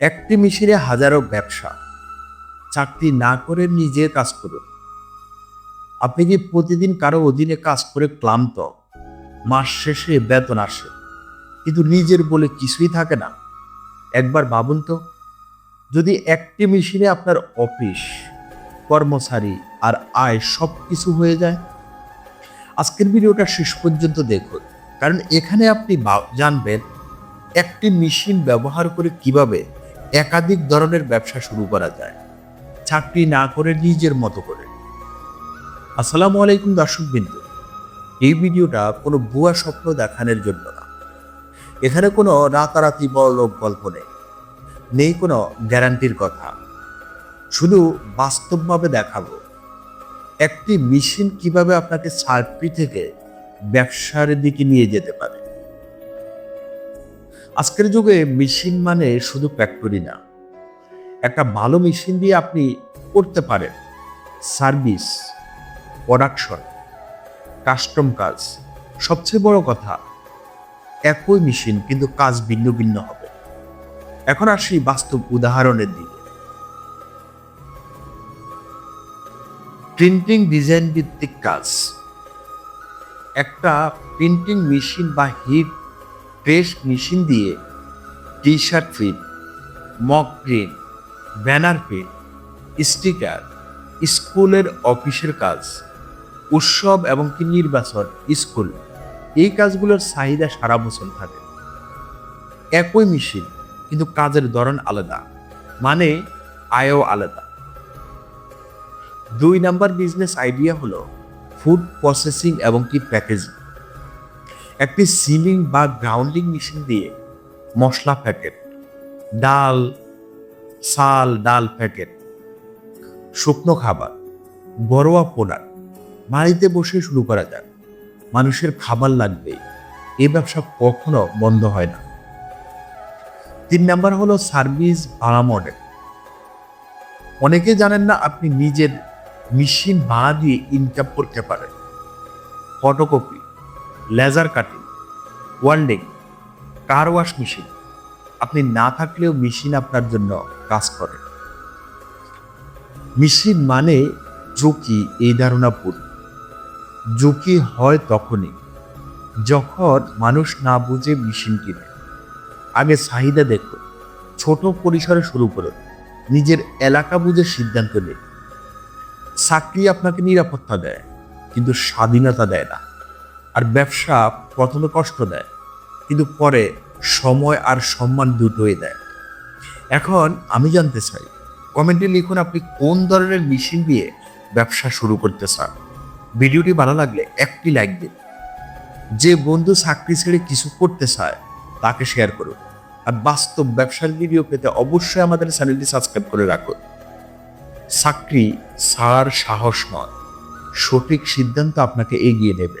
একটি মিশিরে হাজারো ব্যবসা। চাকরি না করে নিজে কাজ করুন। আপনি কি প্রতিদিন কারও অধীনে কাজ করে ক্লান্ত? মাস শেষে বেতন আসে। কিন্তু নিজের বলে কিছুই থাকে না। একবার ভাবুন তো, যদি একটি মেশিনে আপনার অফিস, কর্মচারী আর আয় সব কিছু হয়ে যায়, আজকের ভিডিওটা শেষ পর্যন্ত দেখুন। কারণ এখানে আপনি জানবেন একটি মেশিন ব্যবহার করে কীভাবে একাধিক ধরনের ব্যবসা শুরু করা যায়। চাকরি না করে নিজের মতো করে। আসসালামু আলাইকুম দর্শক বিন্দু। এই ভিডিওটা কোনো ভুয়া স্বপ্ন দেখানোর জন্য না। এখানে কোনো রাতারাতি বড়লোক গল্প নেই। নেই কোনো গ্যারান্টির কথা। শুধু বাস্তবভাবে দেখাবো। একটি মেশিন কীভাবে আপনাকে চাকরি থেকে ব্যবসার দিকে নিয়ে যেতে পারে। আজকের যুগে মেশিন মানে শুধু ফ্যাক্টরি না। একটা ভালো মেশিন দিয়ে আপনি করতে পারেন। সার্ভিস প্রোডাকশন কাস্টম কাজ, সবচেয়ে বড় কথা, একই মেশিন কিন্তু কাজ ভিন্ন ভিন্ন হবে। এখন আসি বাস্তব উদাহরণের দিকে। প্রিন্টিং ডিজাইন ভিত্তিক কাজ। একটা প্রিন্টিং মেশিন বা হিট প্রেস মেশিন দিয়ে T shirt print mock print, banner print, sticker, স্কুলের অফিসের কাজ, উৎসব এবং কি নির্বাচন, স্কুল, এই কাজগুলোর চাহিদা সারা বছর থাকে। একই মেশিন, কিন্তু কাজের ধরন আলাদা মানে আয়ও আলাদা। দুই নাম্বার বিজনেস আইডিয়া হলো ফুড প্রসেসিং এবং কি প্যাকেজিং। একটি সিলিং বা গ্রাউন্ডিং মেশিন দিয়ে মশলা প্যাকেট, ডাল, চাল, ডাল প্যাকেট, শুকনো খাবার, ঘরোয়া প্রোডাক্ট বাড়িতে বসে শুরু করা যায় মানুষের খাবার লাগবে এই ব্যবসা কখনো বন্ধ হয় না। তিন নাম্বার হলো সার্ভিস ভাড়া মডেল। অনেকে জানেন না আপনি নিজের মেশিন ভাড়া দিয়ে ইনকাম করতে পারেন। Photocopy laser cutting, welding, car wash machine. আপনি না থাকলেও মেশিন আপনার জন্য কাজ করে। মেশিন মানে ঝুঁকি, এই ধারণা ভুল। ঝুঁকি হয় তখনই যখন মানুষ না বুঝে মেশিন কিনে। আগে চাহিদা দেখুন, ছোট পরিসরে শুরু করুন, নিজের এলাকা বুঝে সিদ্ধান্ত নিন। চাকরি আপনাকে নিরাপত্তা দেয়, কিন্তু স্বাধীনতা দেয় না। আর ব্যবসা প্রথমে কষ্ট দেয়, কিন্তু পরে সময় আর সম্মান দুটোই দেয়। এখন আমি জানতে চাই, কমেন্টে লিখুন আপনি কোন ধরনের মেশিন দিয়ে ব্যবসা শুরু করতে চান। ভিডিওটি ভালো লাগলে একটি লাইক দিন। যে বন্ধু চাকরি ছেড়ে কিছু করতে চায়, তাকে শেয়ার করুন। আর বাস্তব ব্যবসার ভিডিও পেতে অবশ্যই আমাদের চ্যানেলটি সাবস্ক্রাইব করে রাখুন। চাকরি সার সাহস নয়, সঠিক সিদ্ধান্ত আপনাকে এগিয়ে নেবে।